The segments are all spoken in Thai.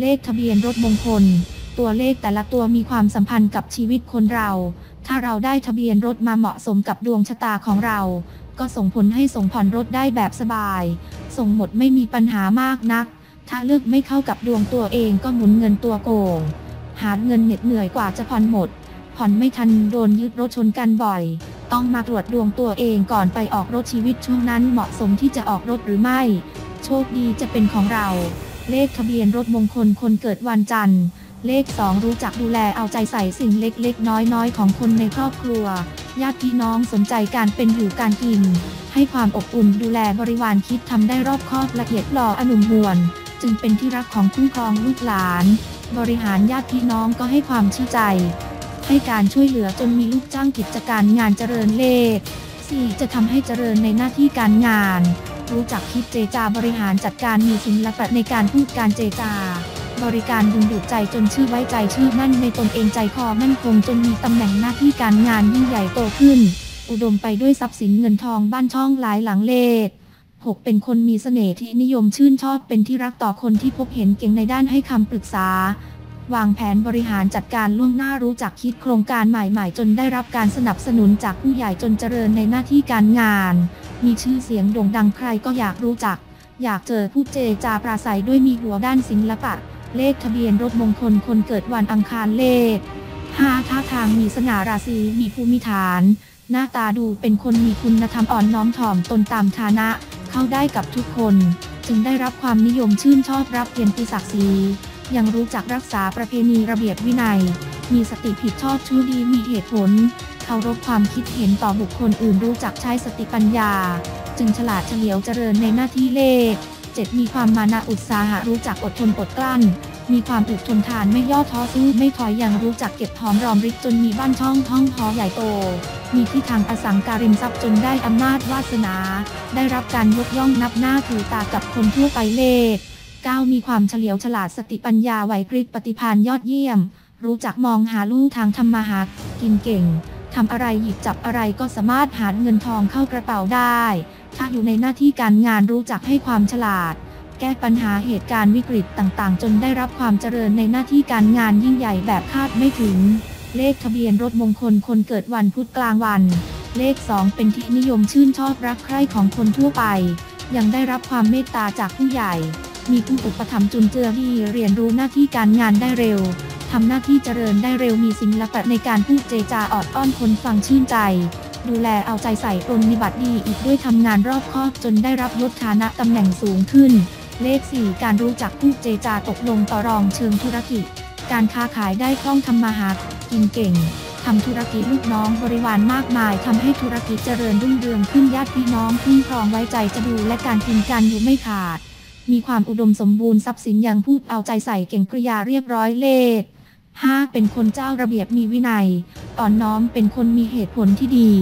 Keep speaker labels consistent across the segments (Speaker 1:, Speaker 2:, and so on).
Speaker 1: เลขทะเบียนรถมงคล ตัวเลขแต่ละตัวมีความสัมพันธ์กับชีวิตคนเรา ถ้าเราได้ทะเบียนรถมาเหมาะสมกับดวงชะตาของเรา ก็ส่งผลให้ส่งผ่อนรถได้แบบสบาย ส่งหมดไม่มีปัญหามากนัก ถ้าเลือกไม่เข้ากับดวงตัวเองก็หมุนเงินตัวโกง หาเงินเหน็ดเหนื่อยกว่าจะผ่อนหมด ผ่อนไม่ทันโดนยึดรถชนกันบ่อย ต้องมาตรวจดวงตัวเองก่อนไปออกรถชีวิตช่วงนั้นเหมาะสมที่จะออกรถหรือไม่ โชคดีจะเป็นของเรา เลขทะเบียนรถมงคลคนเกิดวันจันทร์ เลข 2 รู้จักดูแลเอาใจใส่สิ่งเล็กๆ น้อยๆ ของคนในครอบครัว ญาติพี่น้องสนใจการเป็นอยู่การกิน ให้ความอบอุ่นดูแลบริวารคิดทำได้รอบคอบละเอียดหล่ออนุมวนจึงเป็นที่รักของคุ้มครองลูกหลาน บริหารญาติพี่น้องก็ให้ความเชื่อใจ ให้การช่วยเหลือจนมีลูกจ้างกิจการงานเจริญเลข 4. จะทำให้เจริญในหน้าที่การงาน รู้จักคิดเจจาบริหารจัดการมีศิลปะในการพูดการเจจา บริการดึงดูดใจจนชื่อไว้ใจชื่อมั่นในตนเองใจคอมั่นคงจนมีตำแหน่งหน้าที่การงานยิ่งใหญ่โตขึ้น อุดมไปด้วยทรัพย์สินเงินทองบ้านช่องหลายหลังเลข 6. เป็นคนมีเสน่ห์ที่นิยมชื่นชอบเป็นที่รักต่อคนที่พบเห็นเก่งในด้านให้คำปรึกษา วางแผนบริหารจัดการล่วงหน้ารู้จักคิดโครงการใหม่ๆ จนได้รับการสนับสนุนจากผู้ใหญ่จนเจริญในหน้าที่การงาน มีชื่อเสียงโด่งดังใครก็อยากรู้จัก อยากเจอผู้เจจาปราศัยด้วยมีหัวด้านศิลปะ เลขทะเบียนรถมงคลคนเกิดวันอังคารเลข 5. ท่าทางมีสง่าราศีมีภูมิฐาน หน้าตาดูเป็นคนมีคุณธรรมอ่อนน้อมถ่อมตนตามฐานะ เข้าได้กับทุกคน จึงได้รับความนิยมชื่นชอบรับเกียรติศักดิ์ศรียังรู้จักรักษาประเพณีระเบียบวินัย มีสติผิดชอบชู้ดีมีเหตุผล เคารพความคิดเห็นต่อบุคคลอื่นรู้จักใช้สติปัญญา จึงฉลาดเฉลียวเจริญในหน้าที่เลข 7. มีความมานะอุตสาหะรู้จักอดทนอดกลั้น มีความอดทนทานไม่ย่อท้อสู้ไม่ถอยยังรู้จักเก็บหอมรอมริบจนมีบ้านช่องท้องหอใหญ่โต มีที่ทางอสังการิมทรัพย์จนได้อำนาจวาสนา ได้รับการยกย่องนับหน้าถือตากับคนทั่วไปเลข 9. มีความเฉลียวฉลาดสติปัญญาไหวพริบปฏิภาณยอดเยี่ยม รู้จักมองหาลู่ทางทำมาหากินเก่ง ทำอะไรหยิบจับอะไรก็สามารถหาเงินทองเข้ากระเป๋าได้ถ้าอยู่ในหน้าที่การงานรู้จักให้ความฉลาด แก้ปัญหาเหตุการณ์วิกฤตต่างๆ จนได้รับความเจริญในหน้าที่การงานยิ่งใหญ่แบบคาดไม่ถึง เลขทะเบียนรถมงคลคนเกิดวันพุธกลางวัน เลข 2 เป็นที่นิยมชื่นชอบรักใคร่ของคนทั่วไป ยังได้รับความเมตตาจากผู้ใหญ่ มีผู้อุปถัมภ์จุนเจือที่เรียนรู้หน้าที่การงานได้เร็ว ทำหน้าที่เจริญได้เร็วมีศิลปะในการพูดเจจาออดอ้อนคนฟังชื่นใจ ดูแลเอาใจใส่ปรนนิบัติดีอีกด้วยทำงานรอบคอบจนได้รับยศฐานะตำแหน่งสูงขึ้น เลข 4 การรู้จักพูดเจจาตกลงต่อรองเชิงธุรกิจ การค้าขายได้คล่องทำมาหากินเก่งทำธุรกิจลูกน้องบริวารมากมายทำให้ธุรกิจเจริญรุ่งเรืองขึ้นญาติพี่น้องคุ้มครองไว้ใจจะดูและการกินการอยู่ไม่ขาด มีความอุดมสมบูรณ์ทรัพย์สินอย่างพูดเอาใจใส่เก่งกริยาเรียบร้อยเลข 5. เป็นคนเจ้าระเบียบมีวินัย อ่อนน้อมเป็นคนมีเหตุผลที่ดี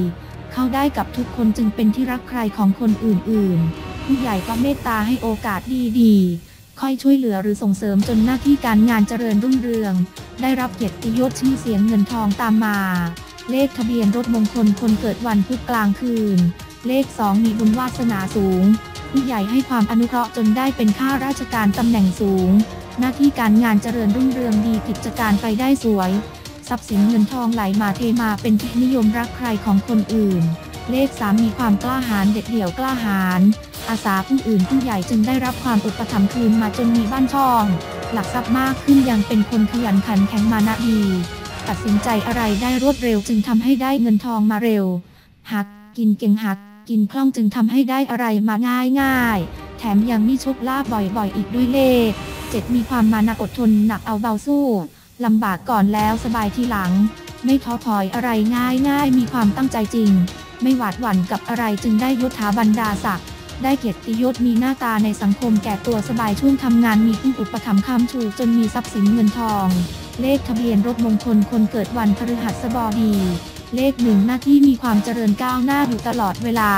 Speaker 1: เข้าได้กับทุกคนจึงเป็นที่รักใครของคนอื่นๆ ผู้ใหญ่ก็เมตตาให้โอกาสดีๆ ค่อยช่วยเหลือหรือส่งเสริมจนหน้าที่การงานเจริญรุ่งเรือง ได้รับเกียรติยศชื่อเสียงเงินทองตามมา เลขทะเบียนรถมงคลคนเกิดวันพุธกลางคืน เลข 2 มีบุญวาสนาสูง ผู้ใหญ่ให้ความอนุเคราะห์จนได้เป็นข้าราชการตำแหน่งสูง หน้าที่การงานเจริญรุ่งเรืองดีกิจการไปได้สวย ทรัพย์สินเงินทองไหลมาเทมาเป็นที่นิยมรักใครของคนอื่น เลข3มีความกล้าหาญเด็ดเดี่ยวกล้าหาญอาสาผู้อื่นผู้ใหญ่จึงได้รับความอุปถัมภ์คืนมาจนมีบ้านช่อง หลักทรัพย์มากขึ้นยังเป็นคนขยันขันแข็งมานะดี ตัดสินใจอะไรได้รวดเร็วจึงทำให้ได้เงินทองมาเร็วหักกินเก่งหักกินคล่องจึงทำให้ได้อะไรมาง่ายง่ายแถมยังมีโชคลาภบ่อยๆ อีกด้วยเลข 7 มีความมานะอดทนหนักเอาเบาสู้ลำบากก่อนแล้วสบายทีหลัง ไม่ท้อถอยอะไรง่ายง่ายมีความตั้งใจจริง ไม่หวาดหวั่นกับอะไรจึงได้ยศถาบรรดาศักดิ์ได้เกียรติยศมีหน้าตาในสังคมแก่ตัวสบายช่วงทำงานมีผู้อุปถัมภ์คำชูจนมีทรัพย์สินเงินทอง เลขทะเบียนรถมงคลคนเกิดวันพฤหัสบดี เลขหนึ่งหน้าที่มีความเจริญก้าวหน้าอยู่ตลอดเวลา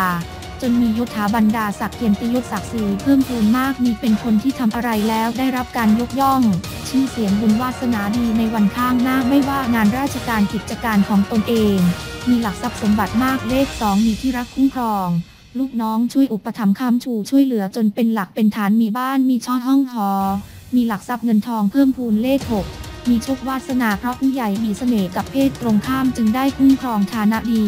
Speaker 1: จนมียศถาบรรดาศักดิ์เกียรติยศศักดิ์ศรีเพิ่มพูนมากมีเป็นคนที่ทำอะไรแล้วได้รับการยกย่อง ชื่อเสียงบุญวาสนาดีในวันข้างหน้าไม่ว่างานราชการกิจการของตนเอง มีหลักทรัพย์สมบัติมากเลขสองมีที่รักคุ้มครอง ลูกน้องช่วยอุปถัมภ์คำชูช่วยเหลือจนเป็นหลักเป็นฐานมีบ้านมีช่อห้องหอ มีหลักทรัพย์เงินทองเพิ่มพูนเลข6มีโชควาสนาเพราะผู้ใหญ่มีเสน่ห์กับเพศตรงข้ามจึงได้คุ้มครองฐานะดี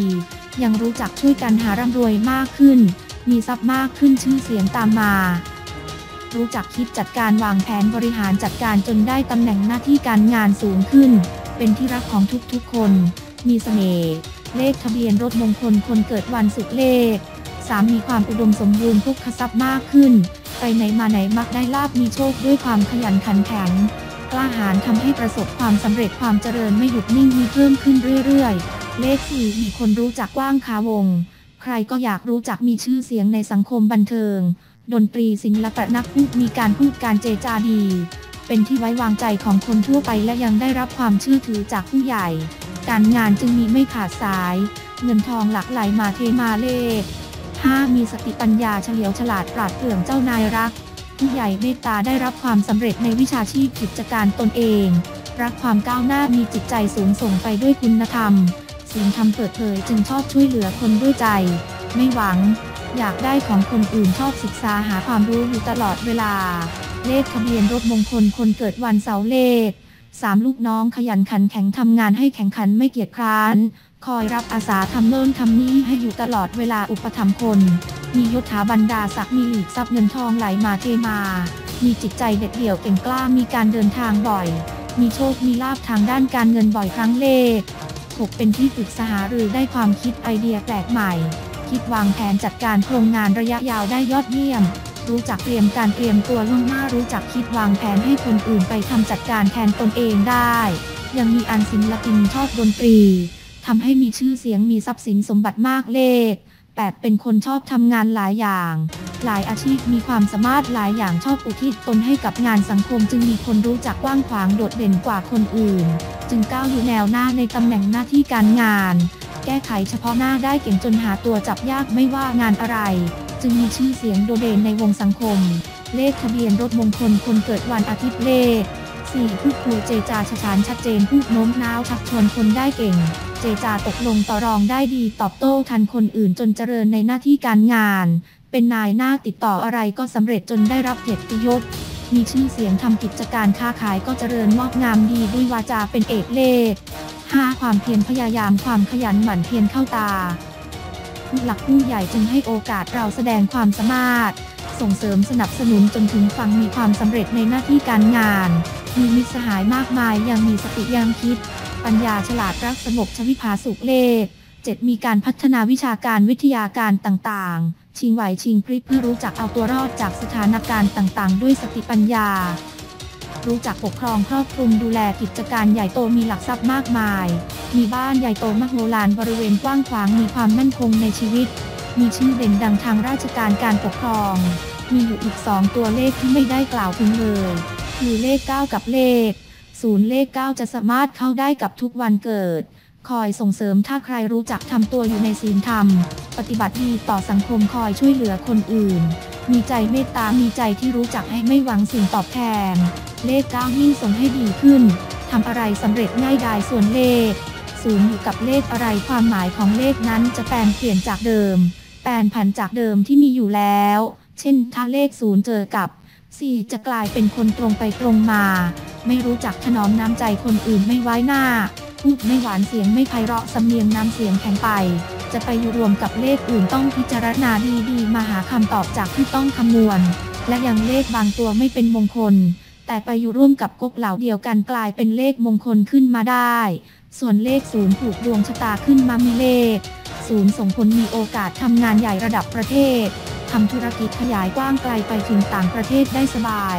Speaker 1: ยังรู้จักช่วยกันหาร่ำรวยมากขึ้น มีทรัพย์มากขึ้นชื่อเสียงตามมา รู้จักคิดจัดการวางแผนบริหารจัดการจนได้ตำแหน่งหน้าที่การงานสูงขึ้น เป็นที่รักของทุกๆคน มีเสน่ห์เลขทะเบียนรถมงคลคนเกิดวันศุกร์เลข3มีความอุดมสมบูรณ์พุกขทรัพย์มากขึ้น ไปไหนมาไหนมักได้ลาบมีโชคด้วยความขยันขันแข็งกล้าหาญทำให้ประสบความสำเร็จความเจริญไม่หยุดนิ่งมีเพิ่มขึ้นเรื่อยๆ เลขสี่มีคนรู้จักกว้างขาวง ใครก็อยากรู้จักมีชื่อเสียงในสังคมบันเทิง ดนตรีศิลปะนักพูดมีการพูดการเจจาดี เป็นที่ไว้วางใจของคนทั่วไปและยังได้รับความเชื่อถือจากผู้ใหญ่ การงานจึงมีไม่ขาดสาย เงินทองหลักไหลมาเทมาเลข 5. มีสติปัญญาเฉลียวฉลาดปราดเปรื่องเจ้านายรัก ผู้ใหญ่เมตตาได้รับความสำเร็จในวิชาชีพกิจการตนเอง รักความก้าวหน้ามีจิตใจสูงส่งไปด้วยคุณธรรม สิ่งทำเปิดเผยจึงชอบช่วยเหลือคนด้วยใจ ไม่หวัง อยากได้ของคนอื่นชอบศึกษาหาความรู้อยู่ตลอดเวลา เลขทะเบียนรถมงคลคนเกิดวันเสาร์เลขสามลูกน้องขยันขันแข็งทำงานให้แข่งขันไม่เกียจคร้าน คอยรับอาสาทำโน่นทำนี้ให้อยู่ตลอดเวลาอุปถัมภ์คน มียศถาบรรดาศักดิ์มีหลีกทรัพย์เงินทองไหลมาเทมา มีจิตใจเด็ดเดี่ยวเก่งกล้ามีการเดินทางบ่อย มีโชคมีลาภทางด้านการเงินบ่อยครั้งเลข 6เป็นที่ปรึกษาหารือได้ความคิดไอเดียแปลกใหม่ คิดวางแผนจัดการโครงงานระยะยาวได้ยอดเยี่ยม รู้จักเตรียมการเตรียมตัวล่วงหน้ารู้จักคิดวางแผนให้คนอื่นไปทำจัดการแทนตนเองได้ ยังมีอันศิลปินชอบดนตรีทำให้มีชื่อเสียงมีทรัพย์สินสมบัติมากเลข 8 เป็นคนชอบทำงานหลายอย่าง หลายอาชีพมีความสามารถหลายอย่างชอบอุทิศตนให้กับงานสังคมจึงมีคนรู้จักกว้างขวางโดดเด่นกว่าคนอื่น จึงก้าวอยู่แนวหน้าในตำแหน่งหน้าที่การงาน แก้ไขเฉพาะหน้าได้เก่งจนหาตัวจับยากไม่ว่างานอะไร จึงมีชื่อเสียงโดดเด่นในวงสังคม เลขทะเบียนรถมงคลคนเกิดวันอาทิตย์เลข 4. พูดคุยเจจาฉานชัดเจนพูดโน้มน้าวชักชวนคนได้เก่ง เจจาตกลงต่อรองได้ดีตอบโต้ทันคนอื่นจนเจริญในหน้าที่การงาน เป็นนายหน้าติดต่ออะไรก็สำเร็จจนได้รับเกียรติยศ มีชื่อเสียงทำกิจการค้าขายก็เจริญงอกงามดีด้วยวาจาเป็นเอกเลข 5. ความเพียรพยายามความขยันหมั่นเพียรเข้าตาผู้หลักผู้ใหญ่จึงให้โอกาสเราแสดงความสามารถ ส่งเสริมสนับสนุนจนถึงฟังมีความสำเร็จในหน้าที่การงาน มีมิตรสหายมากมายยังมีสติยังคิด ปัญญาฉลาดรักสงบชวิภาสุขเลข 7. มีการพัฒนาวิชาการวิทยาการต่างๆ ชิงไหวชิงพริบเพื่อรู้จักเอาตัวรอดจากสถานการณ์ต่างๆ ด้วยสติปัญญา รู้จักปกครองครอบคลุมดูแลกิจการใหญ่โตมีหลักทรัพย์มากมาย มีบ้านใหญ่โตมโหฬารบริเวณกว้างขวางมีความมั่นคงในชีวิต มีชื่อเด่นดังทางราชการการปกครอง มีอยู่อีก2ตัวเลขที่ไม่ได้กล่าวถึงเลยคือเลข 9 กับเลข0เลข 9 จะสามารถเข้าได้กับทุกวันเกิด คอยส่งเสริมถ้าใครรู้จักทำตัวอยู่ในศีลธรรม ปฏิบัติดีต่อสังคมคอยช่วยเหลือคนอื่น มีใจเมตตา มีใจที่รู้จักให้ไม่หวังสิ่งตอบแทน เลข9ยิ่งส่งให้ดีขึ้น ทำอะไรสำเร็จง่ายดายส่วนเลขศูนย์อยู่กับเลขอะไรความหมายของเลขนั้นจะแปลนเปลี่ยนจากเดิม แปลนผันจากเดิมที่มีอยู่แล้ว เช่น ถ้าเลขศูนย์เจอกับ4จะกลายเป็นคนตรงไปตรงมา ไม่รู้จักถนอมน้ำใจคนอื่นไม่ไว้หน้าพูดไม่หวานเสียงไม่ไพเราะสำเนียงน้ำเสียงแข็งไป จะไปอยู่รวมกับเลขอื่นต้องพิจารณาดีๆ มาหาคำตอบจากที่ต้องคำนวณ และยังเลขบางตัวไม่เป็นมงคล แต่ไปอยู่ร่วมกับก๊กเหล่าเดียวกันกลายเป็นเลขมงคลขึ้นมาได้ ส่วนเลขศูนย์ผูกดวงชะตาขึ้นมามีเลขศูนย์ส่งผลมีโอกาสทำงานใหญ่ระดับประเทศทำธุรกิจขยายกว้างไกลไปถึงต่างประเทศได้สบาย